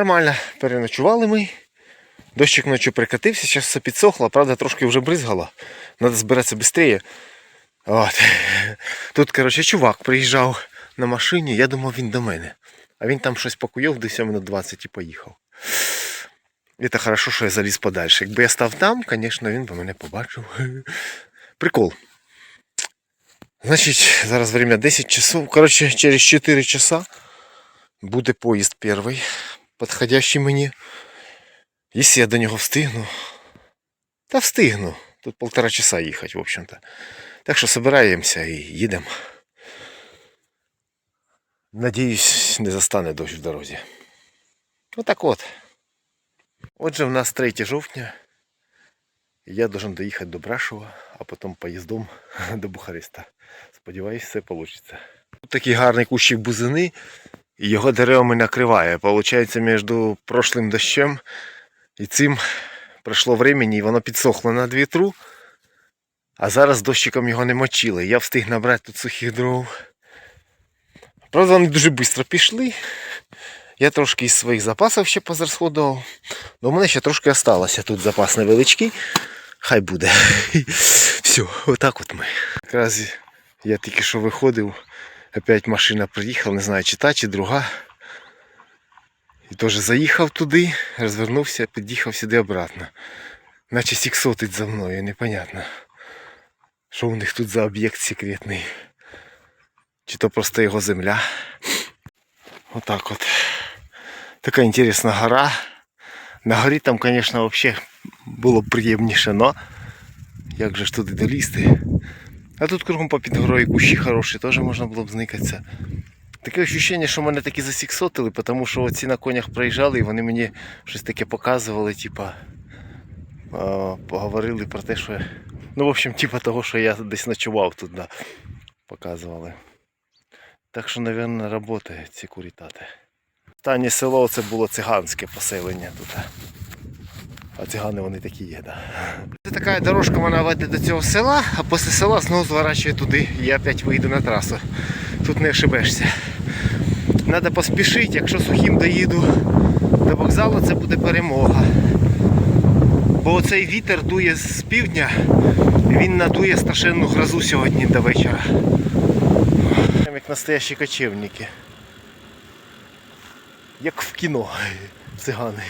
Нормально, переночували ми. Дощик ночі прикатився, зараз все підсохло, правда, трошки вже бризгало. Треба збиратися швидше. От. Тут, коротше, чувак приїжджав на машині, я думав, він до мене. А він там щось покуйов, десь минут 20 і поїхав. І це хорошо, що я заліз подальше. Якби я став там, звісно, він би мене побачив. Прикол. Значить, зараз время 10 часов. Коротше, через 4 часа буде поїзд перший, підходящий мені. Якщо я до нього встигну. Та встигну. Тут полтора часа їхати, в общем-то. Так що собираємося і їдемо. Надіюсь, не застане дощ в дорозі. Отак от. Отже, в нас 3 жовтня. Я должен доїхати до Брашова, а потім поїздом до Бухареста. Сподіваюсь, все вийде. Тут такий гарний кущик бузини, його деревами накриває. Получається, між прошлим дощем і цим пройшло времени, і воно підсохло над вітру. А зараз дощиком його не мочили. Я встиг набрати тут сухих дров. Правда, вони дуже швидко пішли. Я трошки із своїх запасів ще позарсходував. Но у мене ще трошки осталося тут запас невеличкий. Хай буде. Все, отак от ми. Якраз я тільки що виходив. Опять машина приїхала, не знаю, чи та, чи друга. І теж заїхав туди, розвернувся, під'їхав сюди обратно. Наче сіксотить за мною, непонятно. Що у них тут за об'єкт секретний? Чи то просто його земля? Отак от. Така інтересна гора. На горі там, звісно, взагалі було б приємніше, но як же ж туди долізти? А тут кругом попід горою кущі хороші, теж можна було б зникатися. Таке відчуття, що мене таки засіксотили, тому що оці на конях проїжджали і вони мені щось таке показували, типа поговорили про те, що. Ну, в общем, типа того, що я десь ночував тут, да, показували. Так що, мабуть, працюють ці курітати. Останнє село це було циганське поселення тут. А цигани вони такі є, да. Це така дорожка вона веде до цього села, а після села знову зворачує туди і я опять вийду на трасу. Тут не ошибешся. Треба поспішити, якщо сухим доїду до вокзалу, це буде перемога. Бо оцей вітер дує з півдня, він надує страшенну грозу сьогодні до вечора. Як настоящі кочевники. Як в кіно цигани.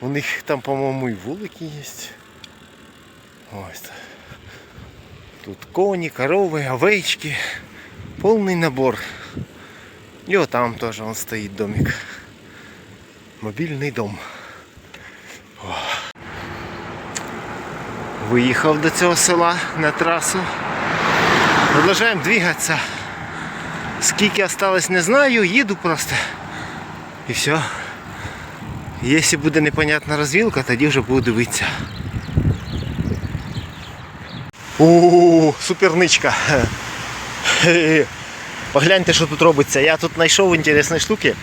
У них там, по-моєму, і вулики є. Ось. Тут коні, корови, овечки. Повний набор. І отам теж он стоїть домик. Мобільний дом. О. Виїхав до цього села на трасу. Продовжуємо двигатися. Скільки осталось, не знаю, їду просто. І все. Якщо буде непонятна розвілка, тоді вже буду дивитися. О, суперничка. Хе-хе. Погляньте, що тут робиться. Я тут знайшов інтересні штуки.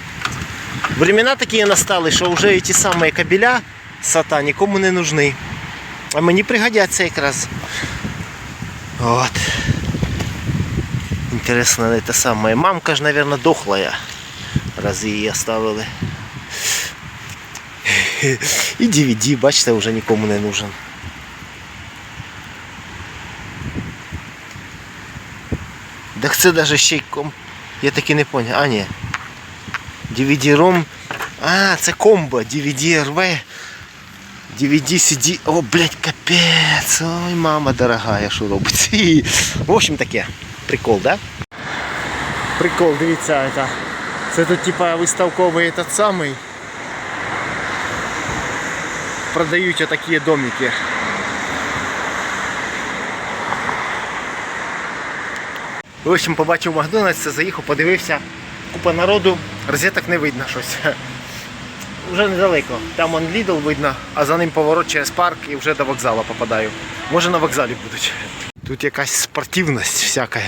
Времена такі настали, що вже ті самі кабеля сата нікому не нужны. А мені пригодяться якраз. От. Интересно, это самое. Мамка ж, наверное, дохлая. Раз її оставили. І DVD, бачите, вже нікому не нужен. Так це даже ще й ком. Я таки не понял. А, ні. DVD-ROM. А, це комбо. DVD-RV. DVD, CD. О, блядь, капець. Ой, мама дорогая, що робить. В общем таке. Прикол, да? Прикол, дивіться, це. Це тут типа виставковий этот самий. Продають отакі домики. В общем, побачив Макдональдс, заїхав, подивився. Купа народу, розеток не видно щось. Вже недалеко. Там он Lidl видно, а за ним поворот через парк і вже до вокзалу попадаю. Може на вокзалі будуть. Тут якась спортивність всяка.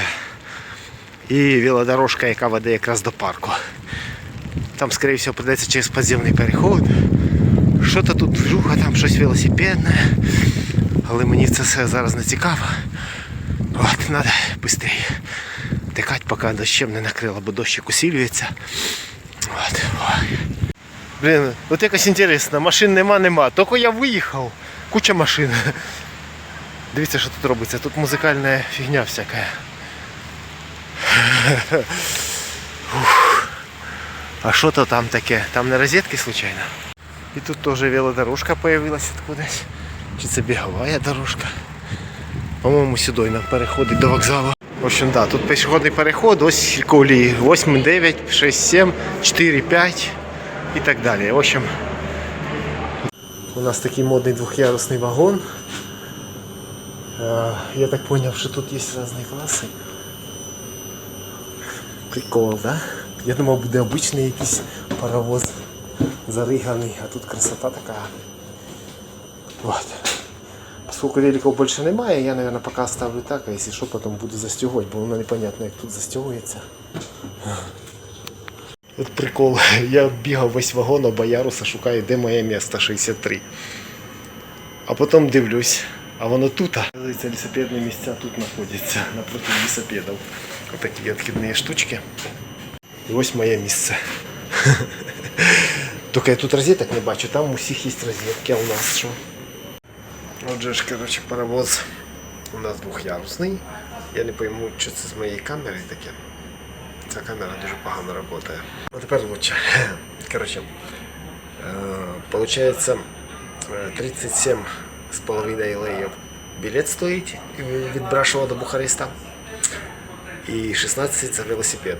І велодорожка, яка веде якраз до парку. Там, скоріше всього, придеться через підземний переход. Що-то тут движуха, там щось велосипедне. Але мені це все зараз не цікаво. От, треба швидше тикати, поки дощем не накрило, бо дощик усилюється. От. Ой. Блін, от якось інтересно, машин нема, нема. Тільки я виїхав. Куча машин. Дивіться, що тут робиться. Тут музикальна фігня всяка. А що то там таке? Там не розетки случайно? І тут теж велодорожка появилась откудись. Чи це бігова дорожка? По-моєму, сюди переходить до вокзалу. В общем, да, тут пішохідний переход, ось колії 8, 9, 6, 7, 4, 5 і так далі. В общем, у нас такий модний двох'ярусний вагон. Е, Я так зрозумів, що тут є різні класи. Прикол, да? Я думав, буде обичний якийсь паровоз зариганий, а тут красота така. Вот. Поскольку великов больше немає, я, наверное, пока оставлю так, а если что, потом буду застегивать, бо воно непонятно, як тут застегується. От прикол, я бігав весь вагон, оба яруса шукаю, де моє місто 63. А потім дивлюсь, а воно тут. Лісопедні місця тут знаходяться, напроти лісопедів. Отакі відхідні штучки. І ось моє місце. Тільки я тут розеток не бачу, там у всіх є розетки, а у нас що? Отже ж, коротше, паровоз у нас двохярусний. Я не пойму, що це з моєї камери таке. Ця камера дуже погано працює. А тепер лучше. Коротше, е, получається е, 37 з половиною леїв білет стоїть від Брашова до Бухареста. І 16 за велосипед.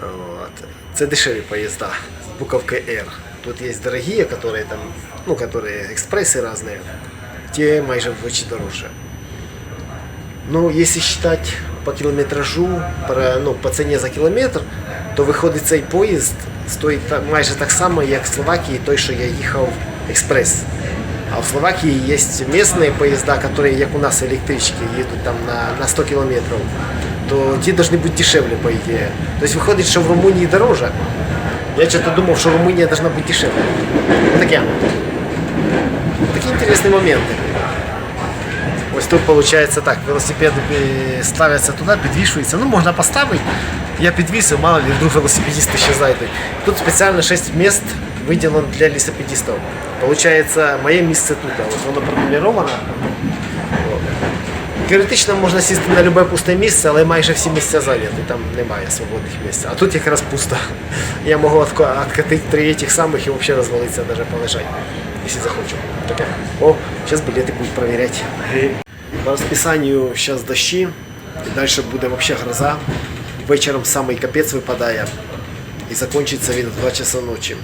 Вот. Це дешеві поїзда з буковкой R. Тут є дорогі, которые там, ну, которые экспрессы разные. Те майже вдвічі дороже. Ну, если считать по кілометражу, по, ну, по ціні за кілометр, то виходить цей поїзд стоїть так, майже так само, як в Словакії, той, що я їхав експрес. А в Словакії є місні поїзда, які, як у нас електрички, їдуть там на, на 100 кілометрів, то ті повинні бути дешевле, по ідеї. Тобто виходить, що в Румунії дороже. Я что-то думал, что Румыния должна быть дешевле. Вот таке. Такі інтересні моменти. Ось тут виходить так, велосипеди е, ставляться туди, підвішуються. Ну, можна поставити. Я підвісив, мало ли вдруг велосипедисти ще зайдуть. Тут спеціально 6 місць виділено для велосипедистів. Получається, моє місце тут, а от воно пронумеровано. Теоретично можна сісти на будь-яке пусте місце, але майже всі місця зайняті, там немає свободних місць. А тут якраз пусто. Я можу откатити три этих самих і взагалі розвалитися, навіть полежати, якщо захочу. Таке. О, зараз білети будуть перевіряти. По розписанню зараз дощі, і далі буде взагалі гроза. Вечором самий капець випадає і закінчиться він в 2 часа ночі.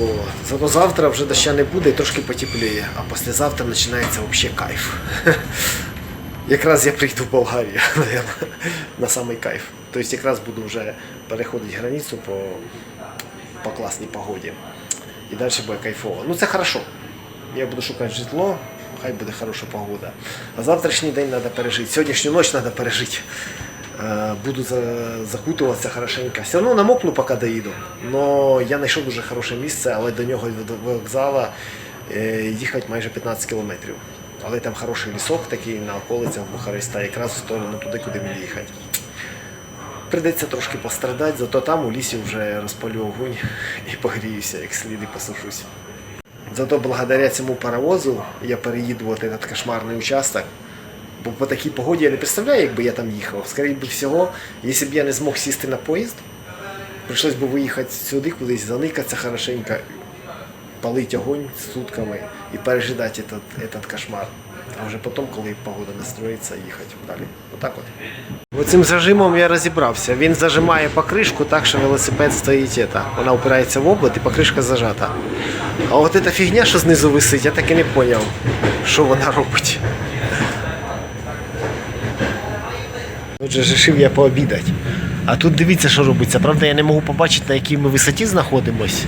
О, зато завтра вже доща не буде і трошки потепліє, а післязавтра починається взагалі кайф. Якраз я прийду в Болгарію, наверное, на самий кайф. Тобто якраз буду вже переходити границю по, по класній погоді. І далі буде кайфово. Ну це хорошо. Я буду шукати житло, хай буде хороша погода. А завтрашній день треба пережити. Сьогоднішню ніч треба пережити. Е, Буду закутуватися хорошенько. Все одно намокну, поки доїду. Но я знайшов дуже хороше місце, але до нього від вокзала е, їхати майже 15 кілометрів. Але там хороший лісок такий на околицях Бухареста, якраз в сторону туди, куди мені їхати. Придеться трошки пострадати, зато там у лісі вже розпалю огонь і погріюся, як слід і посушусь. Зато благодаря цьому паровозу я переїду вот этот кошмарний участок. Бо по такій погоді я не представляю, якби я там їхав. Скоріше б всього, якщо б я не змог сісти на поїзд, прийшлось би виїхати сюди кудись, заникатися хорошенько, палити огонь сутками і пережидати этот, этот кошмар. А вже потім, коли погода настроїться, їхати далі. Отак от. Оцим зажимом я розібрався. Він зажимає покришку так, що велосипед стоїть. Это. Вона опирається в обод і покришка зажата. А от ця фігня, що знизу висить, я так і не зрозумів, що вона робить. Отже, рішив я пообідати. А тут дивіться, що робиться. Правда, я не можу побачити, на якій ми висоті знаходимось.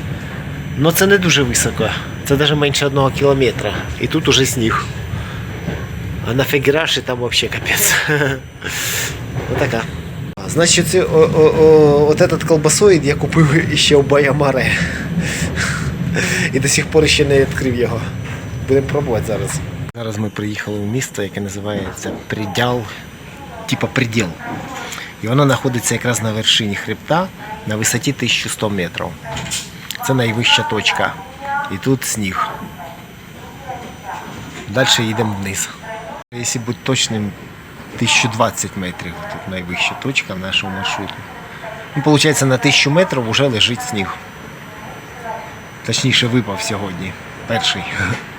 Ну це не дуже високо. Це навіть менше одного кілометра. І тут уже сніг. А на Фегераші там взагалі капець. Отака. Значить, о, о, о, от колбасоїд я купив ще в Баямаре. І до сих пор ще не відкрив його. Будемо пробувати зараз. Зараз ми приїхали в місто, яке називається Придял. Типа приділ. І вона знаходиться якраз на вершині хребта на висоті 1100 метрів. Це найвища точка. І тут сніг. Далі їдемо вниз. Якщо бути точним, 1020 метрів. Тут найвища точка нашого маршруту. Ну, виходить, на 1000 метрів вже лежить сніг. Точніше, випав сьогодні. Перший.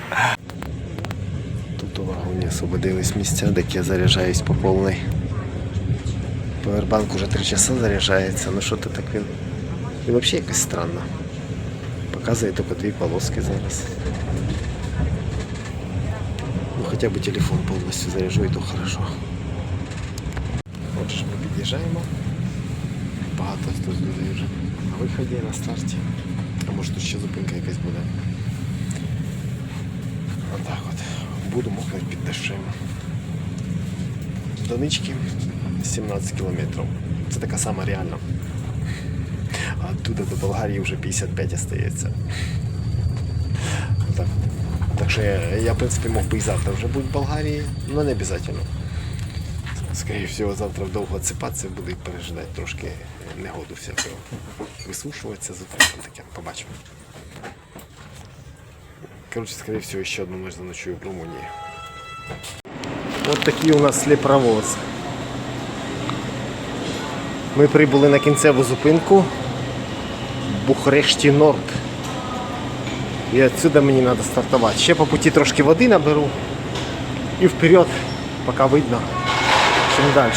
Тут у вагоні освободились місця, де я заряджаюсь по повній. Повербанк уже 3 часа заряджається, ну що то так він. І взагалі якось странно. Показує тільки дві полоски зараз. Ну хоча б телефон повністю заряджу і то хорошо. Отже, ми під'їжджаємо. Багато тут людей вже на виході на старті. А може тут ще зупинка якась буде. Буду мокнути під дощем. Донички 17 кілометрів. Це така сама реальна. А оттуда до Болгарії вже 55 остається. Так, так що я, я, в принципі, мог би і завтра вже бути в Болгарії, але не обов'язково. Скоріше всього, завтра довго отсипатися, буду і пережидати трошки негоду всякого. Висушуватися з таке. Побачимо. Короче, скорее всего, еще одну ночь заночую в Румынии. Вот такий у нас сліпровоз. Ми прибули на кінцеву зупинку Бухрешті Норд. І отсюда мені треба стартувати. Ще по путі трошки води наберу і вперед, поки видно, чим далі.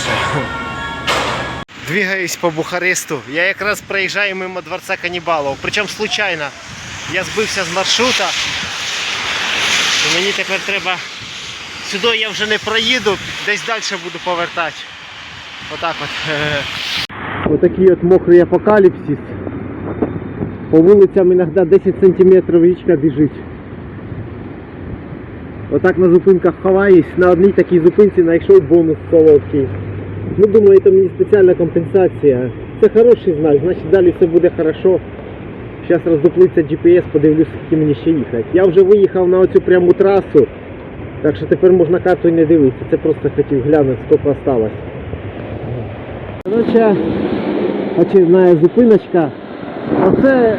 Двигаюсь по Бухаресту. Я якраз проїжджаю мимо дворца канібалів. Причому случайно. Я збився з маршрута. І мені тепер треба. Сюди я вже не проїду, десь далі буду повертати. Отак от. Отакий от мокрий апокаліпсис. По вулицям іноді 10 см річка біжить. Отак на зупинках ховаюсь. На одній такій зупинці знайшов бонус солодкий. Ну, думаю, це мені спеціальна компенсація. Це хороший знак, значить далі все буде хорошо. Зараз роздуплиться GPS, подивлюсь, скільки мені ще їхати. Я вже виїхав на оцю пряму трасу, так що тепер можна карту не дивитися. Це просто хотів глянути, скільки осталось. Короче, очередная зупиночка. Оце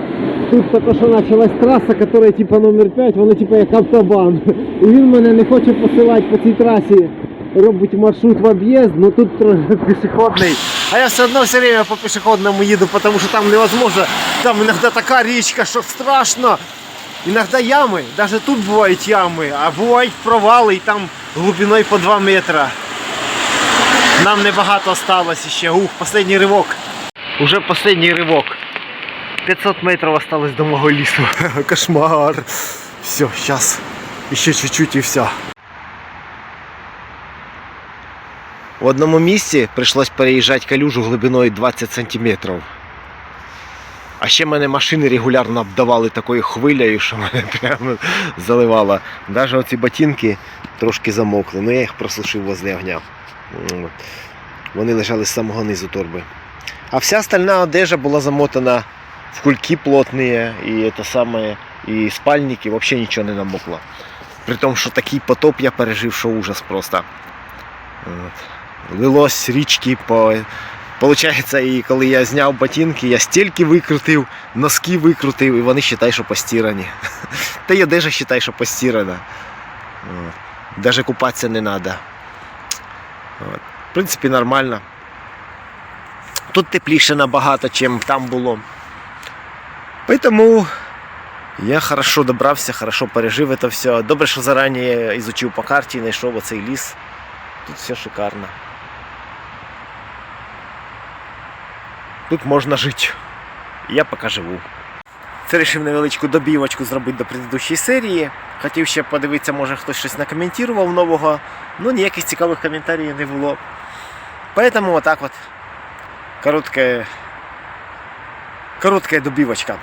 тут тільки що почалась траса, яка типа номер 5, вона типа як автобан. І він мене не хоче посилати по цій трасі. Робить маршрут в об'їзд, но тут пішохідний. А я все одно все время по пішохідному їду, тому що там невозможно. Там іноді така річка, що страшно. Іногда ями, навіть тут бувають ями, а бувають провали і там глибиною по 2 метра. Нам небагато осталось ще. Ух, последній ривок. Уже последній ривок. 500 метрів осталось до мого лісу. Кошмар. Все, сейчас. Еще чуть-чуть і все. В одному місці прийшлось переїжджати калюжу глибиною 20 сантиметрів. А ще мене машини регулярно обдавали такою хвилею, що мене прямо заливало. Навіть оці ботинки трошки замокли, ну я їх просушив возле огня. Вони лежали з самого низу торби. А вся остальна одежа була замотана в кульки плотні, і і спальники, взагалі нічого не намокло. При тому, що такий потоп я пережив, що ужас просто. От. Лилось річки по. Получається, і коли я зняв ботинки, я стільки викрутив, носки викрутив, і вони вважають, що постірані. Та й одежа вважає, що постірана. Даже купатися не треба. В принципі, нормально. Тут тепліше набагато, ніж там було. Поэтому я хорошо добрався, хорошо пережив це все. Добре, що зарані изучив по карті, знайшов оцей ліс. Тут все шикарно. Тут можна жити. Я поки живу. Вирішив невеличку добівочку зробити до предыдущої серії. Хотів ще подивитися, може хтось щось накоментував нового. Ну ніяких цікавих коментарів не було. Поэтому вот так вот. Короткая, короткая добівочка.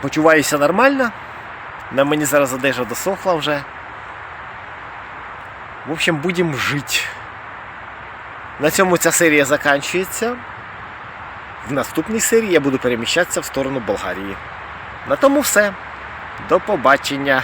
Почуваюся нормально. На мені зараз одежа досохла вже. В общем, будемо жити. На цьому ця серія закінчується. В наступній серії я буду переміщатися в сторону Болгарії. На тому все. До побачення.